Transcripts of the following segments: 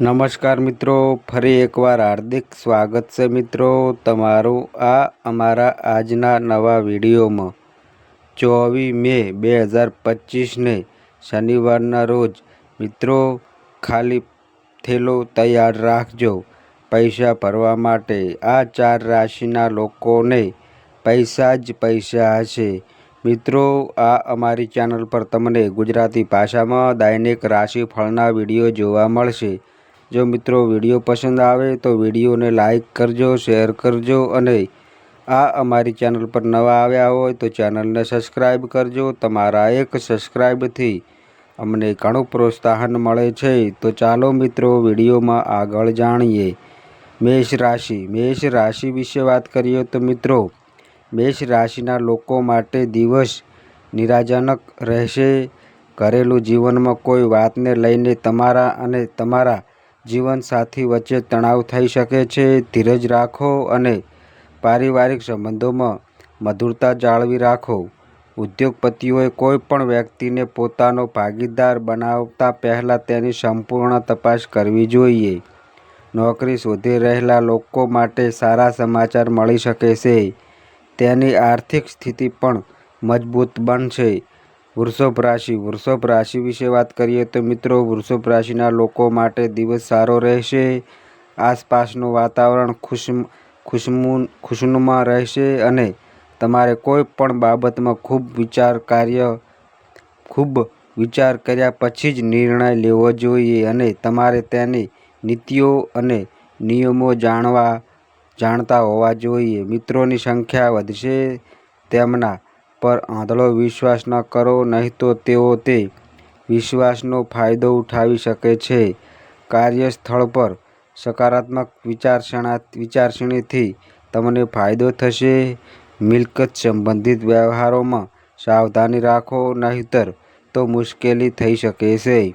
નમસ્કાર મિત્રો, ફરી એકવાર હાર્દિક સ્વાગત છે મિત્રો તમારું આ અમારા આજના નવા વિડીયોમાં. ચોવીસ મે બે હજાર પચીસને શનિવારના રોજ મિત્રો ખાલી થેલો તૈયાર રાખજો. પૈસા ભરવા માટે આ ચાર રાશિના લોકોને પૈસા જ પૈસા હશે. મિત્રો, આ અમારી ચેનલ પર તમને ગુજરાતી ભાષામાં દૈનિક રાશિફળના વીડિયો જોવા મળશે. જો મિત્રો વીડિયો પસંદ આવે તો વિડીયોને લાઇક કરજો, શેર કરજો અને આ અમારી ચેનલ પર નવા આવ્યા હોય તો ચેનલને સબસ્ક્રાઈબ કરજો. તમારા એક સબસ્ક્રાઈબથી અમને ઘણું પ્રોત્સાહન મળે છે. તો ચાલો મિત્રો વિડીયોમાં આગળ જાણીએ. મેષ રાશિ. મેષ રાશિ વિશે વાત કરીએ તો મિત્રો, મેષ રાશિના લોકો માટે દિવસ નિરાજનક રહેશે. ઘરેલું જીવનમાં કોઈ વાતને લઈને તમારા અને તમારા જીવનસાથી વચ્ચે તણાવ થઈ શકે છે. ધીરજ રાખો અને પારિવારિક સંબંધોમાં મધુરતા જાળવી રાખો. ઉદ્યોગપતિઓએ કોઈ પણ વ્યક્તિને પોતાનો ભાગીદાર બનાવતા પહેલાં તેની સંપૂર્ણ તપાસ કરવી જોઈએ. નોકરી શોધી રહેલા લોકો માટે સારા સમાચાર મળી શકે છે. તેની આર્થિક સ્થિતિ પણ મજબૂત બનશે. વૃષભ રાશિ વૃષભ રાશિ વિશે વાત કરીએ તો મિત્રો, વૃષભ રાશિના લોકો માટે દિવસ સારો રહેશે. આસપાસનું વાતાવરણ ખુશ ખુશમુન, ખુશનુમા રહેશે અને તમારે કોઈ પણ બાબતમાં ખૂબ વિચાર કાર્ય, ખૂબ વિચાર કર્યા પછી જ નિર્ણય લેવો જોઈએ અને તમારે તેની નીતિઓ અને નિયમો જાણવા, જાણતા હોવા જોઈએ. મિત્રોની સંખ્યા વધશે, તેમના પર આંધળો વિશ્વાસ ન કરો, નહીં તો તેઓ તે વિશ્વાસનો ફાયદો ઉઠાવી શકે છે. કાર્યસ્થળ પર સકારાત્મક વિચારસરણા વિચારસરણીથી તમને ફાયદો થશે. મિલકત સંબંધિત વ્યવહારોમાં સાવધાની રાખો, નહીંતર તો મુશ્કેલી થઈ શકે છે.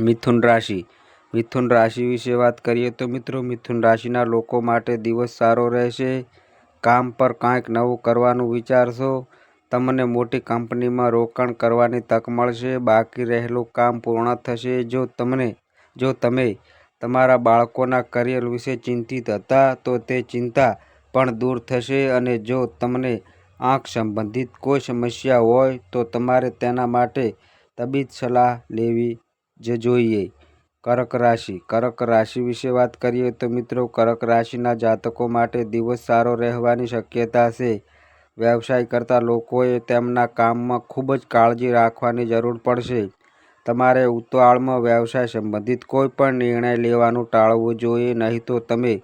મિથુન રાશિ. મિથુન રાશિ વિશે વાત કરીએ તો મિત્રો, મિથુન રાશિના લોકો માટે દિવસ સારો રહેશે. કામ પર કાંઈક નવું કરવાનું વિચારશો, તમને મોટી કંપનીમાં રોકાણ કરવાની તક મળશે, બાકી રહેલું કામ પૂર્ણ થશે. જો તમને, જો તમે તમારા બાળકોના કરિયર વિશે ચિંતિત હતા, તો તે ચિંતા પણ દૂર થશે અને જો તમને આંખ સંબંધિત કોઈ સમસ્યા હોય, તો તમારે તેના માટે તબીબ સલાહ લેવી જ જોઈએ. કર્ક રાશિ. કર્ક રાશિ વિશે વાત કરીએ તો મિત્રો, કર્ક રાશિના જાતકો માટે દિવસ સારો રહેવાની શક્યતા છે. વ્યવસાય કરતા લોકોએ તેમના કામમાં ખૂબ જ કાળજી રાખવાની જરૂર પડશે. તમારે ઉતાળમાં વ્યવસાય સંબંધિત કોઈ પણ નિર્ણય લેવાનું ટાળવું જોઈએ, નહીં તો તમે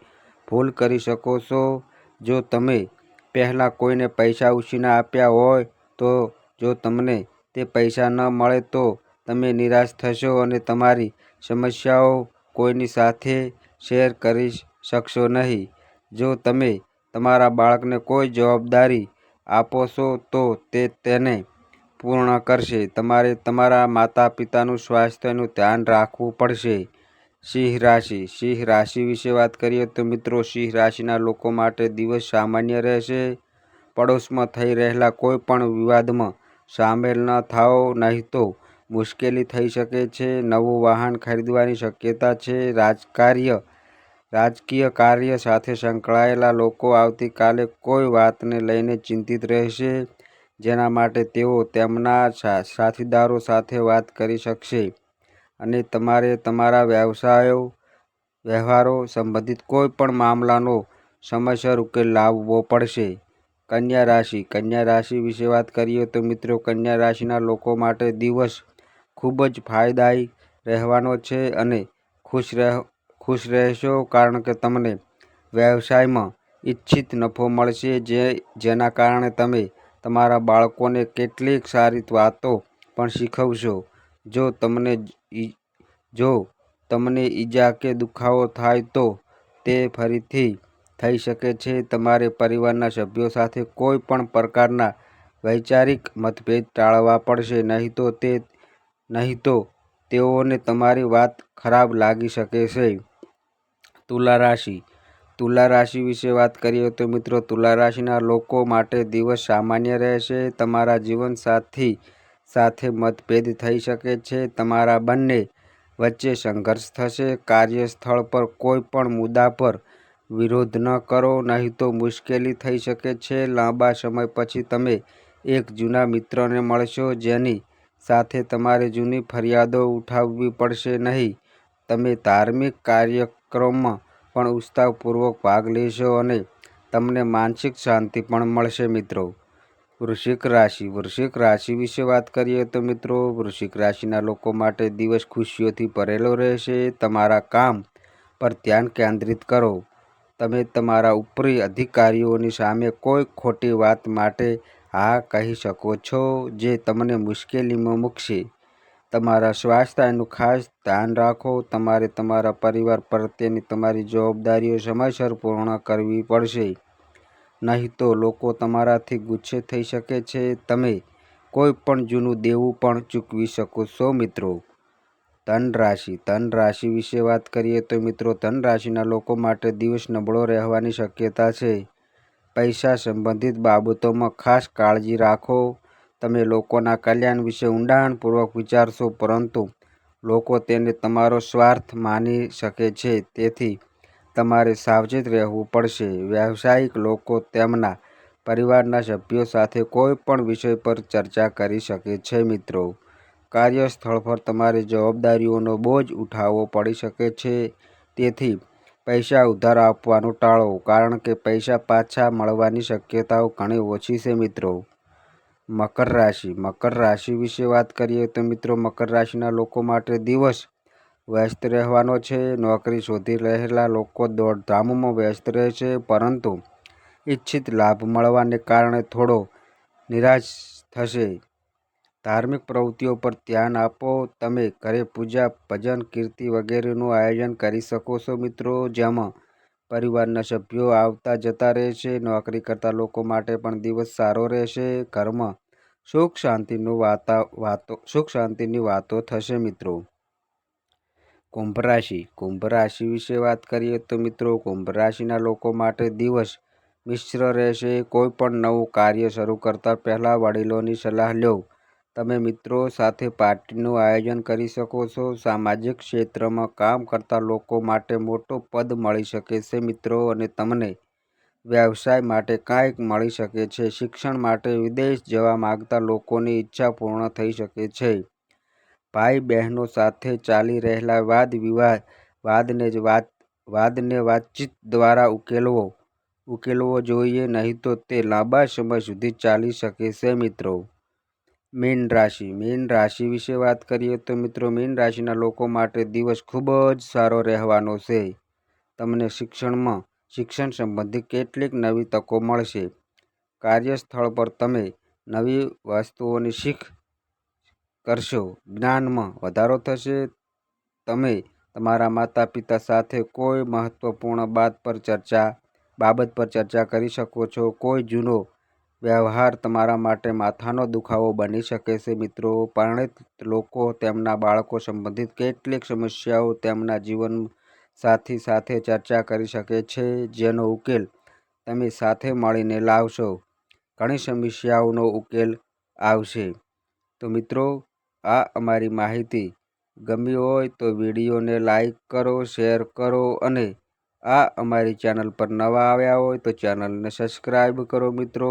ભૂલ કરી શકો છો. જો તમે પહેલાં કોઈને પૈસા ઉછીના આપ્યા હોય તો, જો તમને તે પૈસા ન મળે તો તમે નિરાશ થશો અને તમારી સમસ્યાઓ કોઈની સાથે શેર કરી શકશો નહીં. જો તમે તમારા બાળકને કોઈ જવાબદારી આપો છો, તો તે તેને પૂર્ણ કરશે. તમારે તમારા માતા પિતાનું સ્વાસ્થ્યનું ધ્યાન રાખવું પડશે. સિંહ રાશિ. સિંહ રાશિ વિશે વાત કરીએ તો મિત્રો, સિંહ રાશિના લોકો માટે દિવસ સામાન્ય રહેશે. પડોશમાં થઈ રહેલા કોઈ પણ વિવાદમાં સામેલ ન થાઓ, નહીં તો મુશ્કેલી થઈ શકે છે, નવું વાહન ખરીદવાની શક્યતા છે, રાજકાર્ય, રાજકીય કાર્ય સાથે સંકળાયેલા લોકો આવતીકાલે કોઈ વાતને લઈને ચિંતિત રહેશે, જેના માટે તેઓ તેમના સાથીદારો સાથે વાત કરી શકશે. અને તમારે તમારા વ્યવસાયો, વ્યવહારો સંબંધિત કોઈ પણ મામલાનો સમયસર ઉકેલ લાવવો પડશે. કન્યા રાશિ કન્યા રાશિ વિશે વાત કરીએ તો મિત્રો, કન્યા રાશિના લોકો માટે દિવસ ખૂબ જ ફાયદાયી રહેવાનો છે અને ખુશ રહ, ખુશ રહેશો કારણ કે તમને વ્યવસાયમાં ઈચ્છિત નફો મળશે જે, જેના કારણે તમે તમારા બાળકોને કેટલીક સારી વાતો પણ શીખવશો. જો તમને જો તમને ઈજા કે દુખાવો થાય તો તે ફરીથી થઈ શકે છે. તમારે પરિવારના સભ્યો સાથે કોઈ પણ પ્રકારના વૈચારિક મતભેદ ટાળવા પડશે, નહીં તો તે નહીં તો તેઓને તમારી વાત ખરાબ લાગી શકે છે. તુલા રાશિ. તુલા રાશિ વિશે વાત કરીએ તો મિત્રો, તુલા રાશિના લોકો માટે દિવસ સામાન્ય રહેશે. તમારા જીવનસાથી સાથે મતભેદ થઈ શકે છે. તમારા બંને વચ્ચે સંઘર્ષ થશે. કાર્યસ્થળ પર કોઈ પણ મુદ્દા પર વિરોધ ન કરો, નહીં તો મુશ્કેલી થઈ શકે છે. લાંબા સમય પછી તમે એક જૂના મિત્રને મળશો જેની સાથે તમારે જૂની ફરિયાદો ઉઠાવવી પડશે નહીં. તમે ધાર્મિક કાર્યક્રમમાં પણ ઉત્સાહપૂર્વક ભાગ લેશો અને તમને માનસિક શાંતિ પણ મળશે મિત્રો. વૃશ્ચિક રાશિ. વૃશ્ચિક રાશિ વિશે વાત કરીએ તો મિત્રો, વૃશ્ચિક રાશિના લોકો માટે દિવસ ખુશીઓથી ભરેલો રહેશે. તમારા કામ પર ધ્યાન કેન્દ્રિત કરો. તમે તમારા ઉપરી અધિકારીઓની સામે કોઈ ખોટી વાત માટે હા, કહી શકો છો જે તમને મુશ્કેલીમાં મૂકશે. તમારા સ્વાસ્થ્યનું ખાસ ધ્યાન રાખો. તમારે તમારા પરિવાર પ્રત્યેની તમારી જવાબદારીઓ સમયસર પૂર્ણ કરવી પડશે. નહીં તો લોકો તમારાથી ગુસ્સે થઈ શકે છે. તમે કોઈ પણ જૂનું દેવું પણ ચૂકવી શકો છો, મિત્રો. ધન રાશિ ધન રાશિ વિશે વાત કરીએ તો મિત્રો ધન રાશિના લોકો માટે દિવસ નબળો રહેવાની શક્યતા છે. પૈસા સંબંધિત બાબતોમાં ખાસ કાળજી રાખો. તમે લોકોના કલ્યાણ વિશે ઊંડાણપૂર્વક વિચારશો, પરંતુ લોકો તેને તમારો સ્વાર્થ માની શકે છે. તેથી તમારે સાવચેત રહેવું પડશે. વ્યાવસાયિક લોકો તેમના પરિવારના સભ્યો સાથે કોઈ પણ વિષય પર ચર્ચા કરી શકે છે, મિત્રો. કાર્યસ્થળ પર તમારે જવાબદારીઓનો બોજ ઉઠાવવો પડી શકે છે. તેથી પૈસા ઉધાર આપવાનું ટાળો, કારણ કે પૈસા પાછા મળવાની શક્યતાઓ ઘણી ઓછી છે મિત્રો. મકર રાશિ. મકર રાશિ વિશે વાત કરીએ તો મિત્રો, મકર રાશિના લોકો માટે દિવસ વ્યસ્ત રહેવાનો છે. નોકરી શોધી રહેલા લોકો દોડધામમાં વ્યસ્ત રહે છે, પરંતુ ઈચ્છિત લાભ મળવાને કારણે થોડો નિરાશ થશે. ધાર્મિક પ્રવૃત્તિઓ પર ધ્યાન આપો. તમે ઘરે પૂજા, ભજન, કીર્તિ વગેરેનું આયોજન કરી શકો છો મિત્રો. જેમાં પરિવારના સભ્યો આવતા જતા રહેશે નોકરી કરતા લોકો માટે પણ દિવસ સારો રહેશે. ઘરમાં સુખ શાંતિનું વાતા, વાતો, સુખ શાંતિની વાતો થશે મિત્રો. કુંભ રાશિ. કુંભ રાશિ વિશે વાત કરીએ તો મિત્રો, કુંભ રાશિના લોકો માટે દિવસ મિશ્ર રહેશે. કોઈ પણ નવું કાર્ય શરૂ કરતાં પહેલાં વડીલોની સલાહ લો. તમે મિત્રો સાથે પાર્ટીનું આયોજન કરી શકો છો. સામાજિક ક્ષેત્રમાં કામ કરતા લોકો માટે મોટો પદ મળી શકે છે મિત્રો અને તમને વ્યવસાય માટે કાંઈક મળી શકે છે. શિક્ષણ માટે વિદેશ જવા માગતા લોકોની ઈચ્છા પૂર્ણ થઈ શકે છે. ભાઈ બહેનો સાથે ચાલી રહેલા વાદ વિવાદ, વાદને જ વાત, વાદને વાતચીત દ્વારા ઉકેલવો ઉકેલવો જોઈએ, નહીં તો તે લાંબા સમય સુધી ચાલી શકે છે મિત્રો. મીન રાશિ. મીન રાશિ વિશે વાત કરીએ તો મિત્રો, મીન રાશિના લોકો માટે દિવસ ખૂબ જ સારો રહેવાનો છે. તમને શિક્ષણમાં, શિક્ષણ સંબંધિત કેટલીક નવી તકો મળશે. કાર્યસ્થળ પર તમે નવી વસ્તુઓની શીખ કરશો. જ્ઞાનમાં વધારો થશે. તમે તમારા માતા પિતા સાથે કોઈ મહત્વપૂર્ણ બાત પર ચર્ચા, બાબત પર ચર્ચા કરી શકો છો. કોઈ જૂનો વ્યવહાર તમારા માટે માથાનો દુખાવો બની શકે છે, મિત્રો. પરિણિત લોકો તેમના બાળકો સંબંધિત કેટલીક સમસ્યાઓ તેમના જીવન સાથી સાથે ચર્ચા કરી શકે છે, જેનો ઉકેલ તમે સાથે મળીને લાવશો. ઘણી સમસ્યાઓનો ઉકેલ આવશે. તો મિત્રો, આ અમારી માહિતી. ગમી હોય તો વિડીયોને લાઈક કરો, શેર કરો અને આ અમારી ચેનલ પર નવા આવ્યા હોય તો ચેનલને સબસ્ક્રાઈબ કરો, મિત્રો.